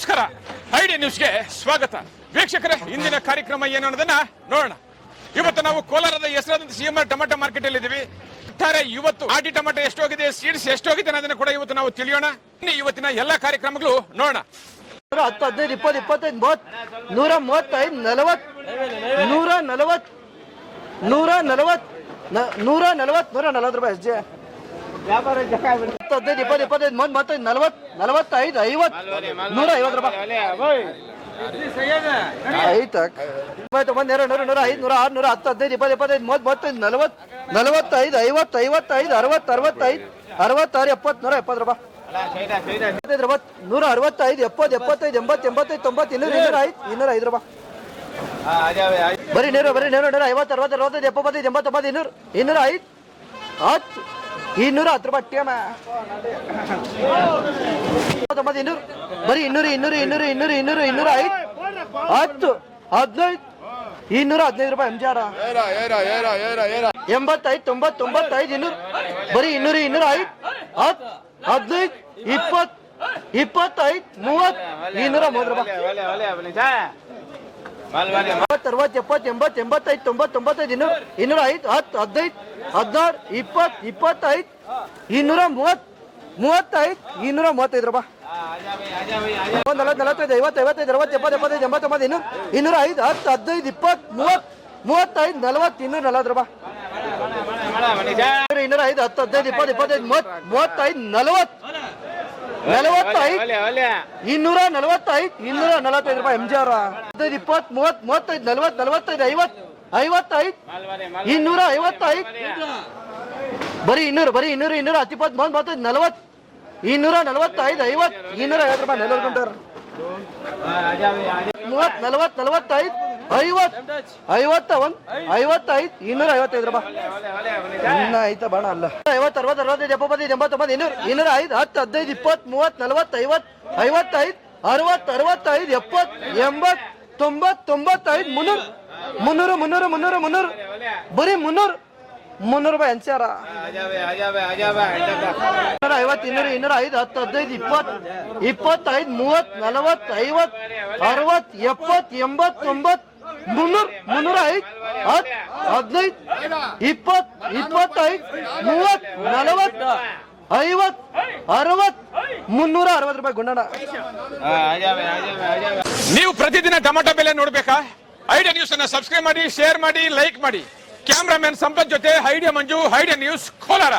ನಮಸ್ಕಾರ. ಐಡಿ ನ್ಯೂಸ್ಗೆ ಸ್ವಾಗತ. ವೀಕ್ಷಕರೇ, ಇಂದಿನ ಕಾರ್ಯಕ್ರಮ ಏನು ಅನ್ನೋದನ್ನ ನೋಡೋಣ. ಇವತ್ತು ನಾವು ಕೋಲಾರದ ಹೆಸರಾದಂತ C M R tomato market ಅಲ್ಲಿ ಇದೀವಿ ಒಟ್ಟಾರೆ ಇವತ್ತು ಆಟಿ ಟೊಮೆಟೊ ಎಷ್ಟೋಗಿದೆ, ಸೀಡ್ಸ್ ಎಷ್ಟೋಗಿದೆ ಅನ್ನೋದನ್ನ ಕೂಡ ಇವತ್ತು ನಾವು ತಿಳಿಯೋಣ. ಇನ್ನು ಇವತ್ತಿನ ಎಲ್ಲಾ ಕಾರ್ಯಕ್ರಮಗಳು ನೋಡೋಣ. ಹತ್ತು ಹದಿನೈದು, ಇಪ್ಪತ್ತು, ಇಪ್ಪತ್ತೈದು ಮೂವತ್ ನೂರ ಮೂವತ್ತೈದು, ನಲವತ್ತು, ನೂರ ನಲವತ್ ನೂರ ನಲವತ್ ನೂರ ನಲವತ್ತು ನೂರ ನಲವತ್ತು ರೂಪಾಯಿ ಹತ್ತು ಹದಿನೈದು ಇಪ್ಪತ್ತು ಇಪ್ಪತ್ತೈದು ಮೂವತ್ತು ಮೂವತ್ತೈದು ನಲವತ್ ನಲವತ್ತೈದು ಐವತ್ ನೂರ ಐವತ್ತು ರೂಪಾಯಿ. ತೊಂಬತ್ತು ಎರಡು ನೂರ ನೂರ ಐದು ನೂರ ಆರು ನೂರ ಹತ್ತು ಹದಿನೈದು ಇಪ್ಪತ್ತು ಇಪ್ಪತ್ತೈದು ಮೂವತ್ತು ಮೂವತ್ತೈದು ನಲವತ್ ನಲವತ್ತೈದು ಐವತ್ತು ಐವತ್ತೈದು ಅರವತ್ತು ಅರವತ್ತೈದು ಅರವತ್ತಾರು ಎಪ್ಪತ್ತು ನೂರ ಎಪ್ಪತ್ತು ರೂಪಾಯಿ. ನೂರ ಅರವತ್ತೈದು ಎಪ್ಪತ್ತು ಎಪ್ಪತ್ತೈದು ಎಂಬತ್ತು ಎಂಬತ್ತೈದು ತೊಂಬತ್ತು ಇನ್ನೂರ ಇನ್ನೂರ ಐದು ಇನ್ನೂರ ಐದು ರೂಪಾಯಿ. ಬರೀ ನೀರು ಬರೀ ನೀರು ನೂರ ಐವತ್ತು ಅರವತ್ತು ಅರವತ್ತೈದು ಎಪ್ಪತ್ತೈದು ಎಂಬತ್ತೊಂಬತ್ತು ಇನ್ನೂರು ಇನ್ನೂರ ಐದು ಹತ್ತು. ಇನ್ನೂರ ಹತ್ತು ರೂಪಾಯಿ ಟೇಮ ತೊಂಬತ್ತು, ಇನ್ನೂರು. ಬರೀ ಇನ್ನೂರು ಇನ್ನೂರು ಇನ್ನೂರು ಇನ್ನೂರು ಇನ್ನೂರು, ಇನ್ನೂರ ಐದು. ಹತ್ತು, ಹದಿನೈದು. ಇನ್ನೂರ ಹದಿನೈದು ರೂಪಾಯಿ ಎಂ ಜಿ ಆರ ಎಂಬತ್ತೈದು, ತೊಂಬತ್ತು, ತೊಂಬತ್ತೈದು, ಇನ್ನೂರು. ಬರೀ ಇನ್ನೂರು, ಇನ್ನೂರ ಐದು. ಹತ್ತು, ಹದಿನೈದು, ಇಪ್ಪತ್ತು, ಇಪ್ಪತ್ತೈದು, ಮೂವತ್ತು. ಇನ್ನೂರ ಮೂವತ್ತು ರೂಪಾಯಿ. ಮೂವತ್ತು ಅರವತ್ತು ಎಪ್ಪತ್ತು ಎಂಬತ್ತು ಎಂಬತ್ತೈದು ತೊಂಬತ್ತು ತೊಂಬತ್ತೈದು ಇನ್ನೂರು ಇನ್ನೂರ ಐದು ಹತ್ತು ಹದಿನೈದು ಹದಿನಾರು ಇಪ್ಪತ್ತು ಇಪ್ಪತ್ತೈದು ಇನ್ನೂರ ಮೂವತ್ತು ಮೂವತ್ತೈದು ಇನ್ನೂರ ಮೂವತ್ತೈದು ರೂಪಾಯಿ ಒಂದು ನಲವತ್ತು ನಲವತ್ತೈದು ಐವತ್ತು ಐವತ್ತೈದು ಅರವತ್ತು ಎಪ್ಪತ್ತು ಎಪ್ಪತ್ತೈದು ಎಂಬತ್ತೊಂಬತ್ತು ಇನ್ನೂರು ಇನ್ನೂರ ಐದು ಹತ್ತು ಹದಿನೈದು ಇಪ್ಪತ್ತು ಮೂವತ್ತು ಮೂವತ್ತೈದು ನಲವತ್ತು ಇನ್ನೂರ ನಲವತ್ತು ರೂಪಾಯಿ ಇನ್ನೂರ ಐದು ಹತ್ತು ಹದಿನೈದು ಇಪ್ಪತ್ತು ಇಪ್ಪತ್ತೈದು ಮೂವತ್ತು ಮೂವತ್ತೈದು ನಲವತ್ತು. ನಲವತ್ತೈದು. ಇನ್ನೂರ ನಲವತ್ತೈದು ಇನ್ನೂರ ನಲವತ್ತೈದು ರೂಪಾಯಿ ಎಂ ಜಿ ಅವರ ಹದಿನೈದು ಇಪ್ಪತ್ತು ಮೂವತ್ ಮೂವತ್ತೈದು ನಲವತ್ತು ನಲವತ್ತೈದು ಐವತ್ ಐವತ್ತೈದು ಇನ್ನೂರ ಐವತ್ತೈದು. ಬರೀ ಇನ್ನೂರು ಬರೀ ಇನ್ನೂರು ಇನ್ನೂರ ಹತ್ತು ಇಪ್ಪತ್ತು ಮೂವತ್ತು ಮೂವತ್ತೈದು ನಲವತ್ತು ಇನ್ನೂರ ನಲವತ್ತೈದು ಐವತ್ತು ಇನ್ನೂರ ಐವತ್ತು ರೂಪಾಯಿ ನಲವತ್ತು ಮೂವತ್ತು ನಲವತ್ತು ನಲವತ್ತೈದು. ಐವತ್ತು ಐವತ್ತ ಒಂದು ಐವತ್ತೈದು ಇನ್ನೂರ ಐವತ್ತೈದು ರೂಪಾಯಿ ಇನ್ನ ಆಯ್ತಾ ಬಾಣ ಅಲ್ಲ. ಐವತ್ತು ಅರವತ್ತು ಅರವತ್ತೈದು ಎಪ್ಪತ್ತೈದು ಎಂಬತ್ತೊಂಬತ್ತು ಇನ್ನೂರು ಇನ್ನೂರ ಐದು ಹತ್ತು ಹದಿನೈದು ಇಪ್ಪತ್ತು ಮೂವತ್ತು ನಲವತ್ತು ಐವತ್ತು ಐವತ್ತೈದು ಅರವತ್ತು ಅರವತ್ತೈದು ಎಪ್ಪತ್ತು ಎಂಬತ್ತು ತೊಂಬತ್ತು ತೊಂಬತ್ತೈದು ಮುನ್ನೂರು. ಮುನ್ನೂರು ಮುನ್ನೂರು ಮುನ್ನೂರು ಮುನ್ನೂರು. ಬರೀ ಮುನ್ನೂರು. ಮುನ್ನೂರು ರೂಪಾಯಿ ಹಂಚಾರ ಇನ್ನೂರ ಐವತ್ತು ಇನ್ನೂರು ಇನ್ನೂರ ಐದು ಹತ್ತು ಹದಿನೈದು ಇಪ್ಪತ್ತು ಇಪ್ಪತ್ತೈದು ಮೂವತ್ತು ನಲವತ್ತು ಐವತ್ತು ಅರವತ್ತು ಎಪ್ಪತ್ತು ಎಂಬತ್ತು ತೊಂಬತ್ತು ಮುನ್ನೂರು ಮುನ್ನೂರ ಐದು ಹತ್ತು ಹದಿನೈದು ಇಪ್ಪತ್ತು ಇಪ್ಪತ್ತೈದು, ಮೂವತ್ತು, ನಲವತ್ತು, ಐವತ್ತು, ಅರವತ್ತು, ಮುನ್ನೂರ ಅರವತ್ತು ರೂಪಾಯಿ ಗುಂಡಣ್ಣ. ನೀವು ಪ್ರತಿದಿನ ಟೊಮೆಟೊ ಬೆಲೆ ನೋಡ್ಬೇಕಾ? ಐಡಿಯಾ ನ್ಯೂಸ್ ಅನ್ನ ಸಬ್ಸ್ಕ್ರೈಬ್ ಮಾಡಿ ಶೇರ್ ಮಾಡಿ ಲೈಕ್ ಮಾಡಿ. ಕ್ಯಾಮ್ರಾಮನ್ ಸಂಪತ್ ಜೊತೆ, Idea Manju, Idea news Kolar.